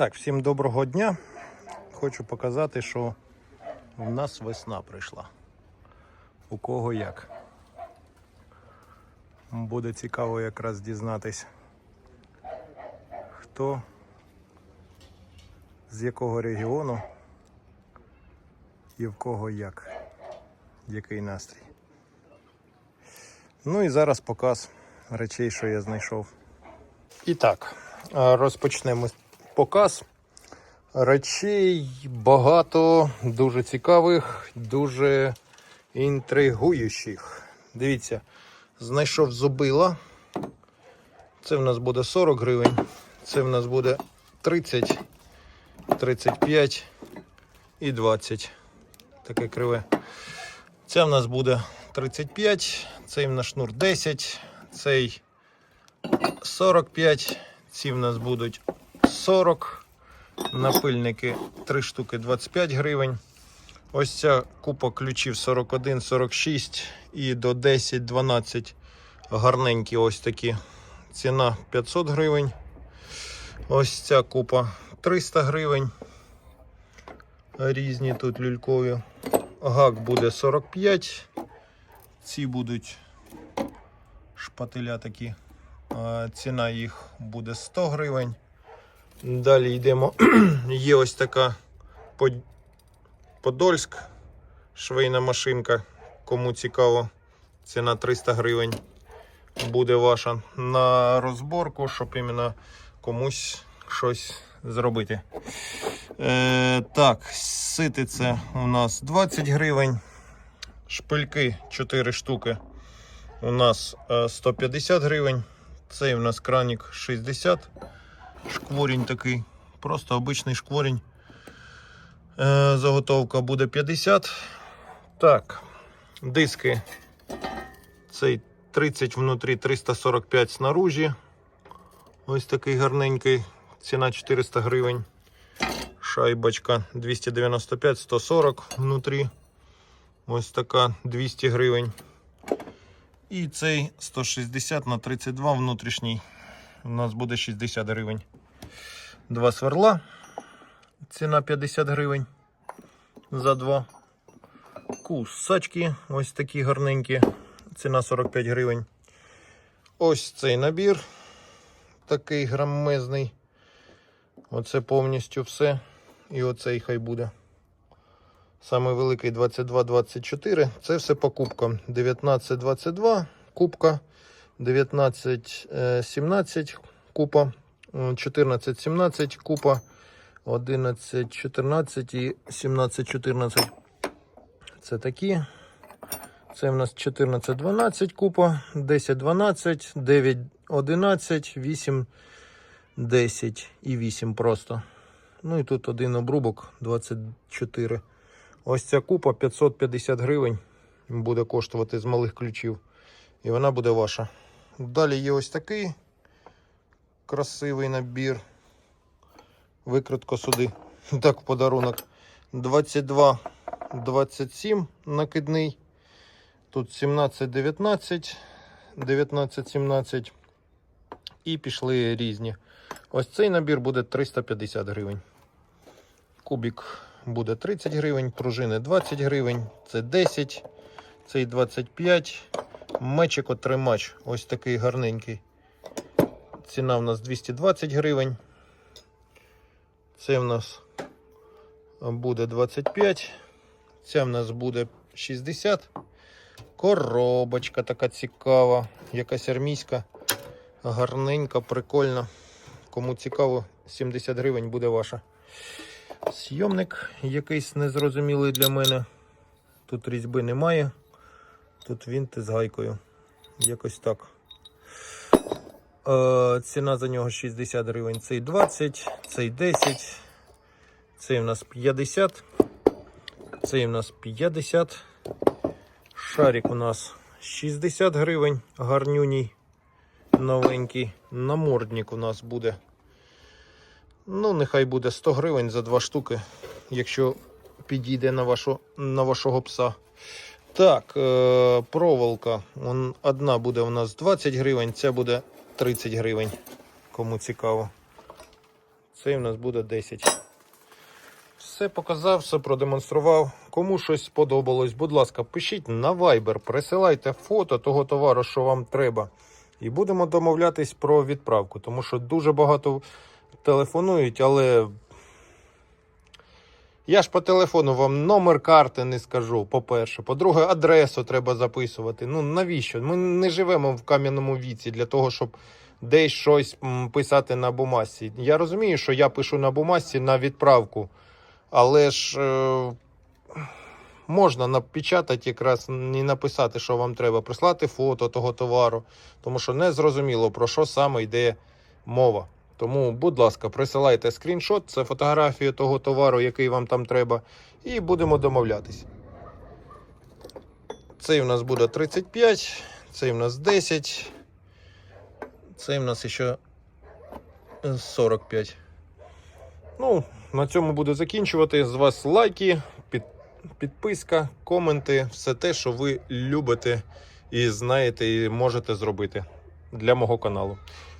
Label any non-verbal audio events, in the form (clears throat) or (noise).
Так, всім доброго дня. Хочу показати, що в нас весна прийшла. У кого як. Буде цікаво якраз дізнатись, хто з якого регіону і в кого як, який настрій. Ну і зараз показ речей, що я знайшов. І так, розпочнемо показ. Речей багато, дуже цікавих, дуже інтригуючих. Дивіться, знайшов зубила. Це в нас буде 40 гривень, це в нас буде 30, 35 і 20. Таке криве. Це в нас буде 35, цей в нас шнур 10, цей 45, ці в нас будуть 40. Напильники 3 штуки 25 гривень. Ось ця купа ключів 41, 46 і до 10, 12 гарненькі ось такі. Ціна 500 гривень. Ось ця купа 300 гривень. Різні тут люлькові. Гак буде 45. Ці будуть шпателя такі. Ціна їх буде 100 гривень. Далі йдемо. (clears throat) Є ось така Под- Подольськ швейна машинка. Кому цікаво, ціна 300 гривень буде ваша на розборку, щоб іменно комусь щось зробити. Е, так, сити це у нас 20 гривень. Шпильки 4 штуки. У нас е, 150 гривень. Цей у нас кранік 60 шкворінь такий, просто обичний шкворінь. Е, заготовка буде 50. Так, диски. Цей 30 внутрі, 345 снаружі. Ось такий гарненький. Ціна 400 гривень. Шайбочка 295, 140 внутрі. Ось така 200 гривень. І цей 160 на 32 внутрішній. У нас буде 60 гривень. Два сверла. Ціна 50 гривень за два. Кусачки ось такі гарненькі. Ціна 45 гривень. Ось цей набір. Такий грамезний. Оце повністю все. І оцей хай буде. Саме великий 22-24. Це все покупка. 19-22 кубка. 19-17 купа. 14-17 купа. 11-14 і 17-14. Це такі. Це в нас 14-12 купа, 10-12, 9-11, 8, 10 і 8 просто. Ну і тут один обрубок 24. Ось ця купа 550 гривень буде коштувати з малих ключів. І вона буде ваша. Далі є ось такий красивий набір. Викритко сюди. (laughs) Так, подарунок. 22, 27 накидний. Тут 17, 19, 19, 17. І пішли різні. Ось цей набір буде 350 гривень. Кубик буде 30 гривень, пружини 20 гривень, це 10, цей 25. Мечик отримач. Ось такий гарненький. Ціна в нас 220 гривень. Це в нас буде 25. Ця в нас буде 60. Коробочка така цікава. Якась армійська. Гарненька, прикольна. Кому цікаво, 70 гривень буде ваша. Сйомник якийсь незрозумілий для мене. Тут різьби немає. Тут вінти з гайкою. Якось так. Е, ціна за нього 60 гривень. Цей 20, цей 10, цей у нас 50, цей у нас 50. Шарик у нас 60 гривень, гарнюній, новенький. Намордник у нас буде. Ну, нехай буде 100 гривень за два штуки, якщо підійде на, вашу, на вашого пса. Так, е, проволока. Одна буде у нас 20 гривень, ця буде 30 гривень. Кому цікаво. Цей у нас буде 10. Все показав, все продемонстрував. Кому щось сподобалось, будь ласка, пишіть на Viber, присилайте фото того товару, що вам треба. І будемо домовлятись про відправку, тому що дуже багато телефонують, але я ж по телефону вам номер карти не скажу, по-перше. По-друге, адресу треба записувати. Ну навіщо? Ми не живемо в кам'яному віці для того, щоб десь щось писати на бумазці. Я розумію, що я пишу на бумазці на відправку, але ж е, можна напечатати якраз і написати, що вам треба, прислати фото того товару, тому що не зрозуміло, про що саме йде мова. Тому, будь ласка, присилайте скріншот, це фотографію того товару, який вам там треба, і будемо домовлятись. Цей у нас буде 35, цей у нас 10, цей у нас ще 45. Ну, на цьому буду закінчувати. З вас лайки, під, підписка, коменти, все те, що ви любите і знаєте, і можете зробити для мого каналу.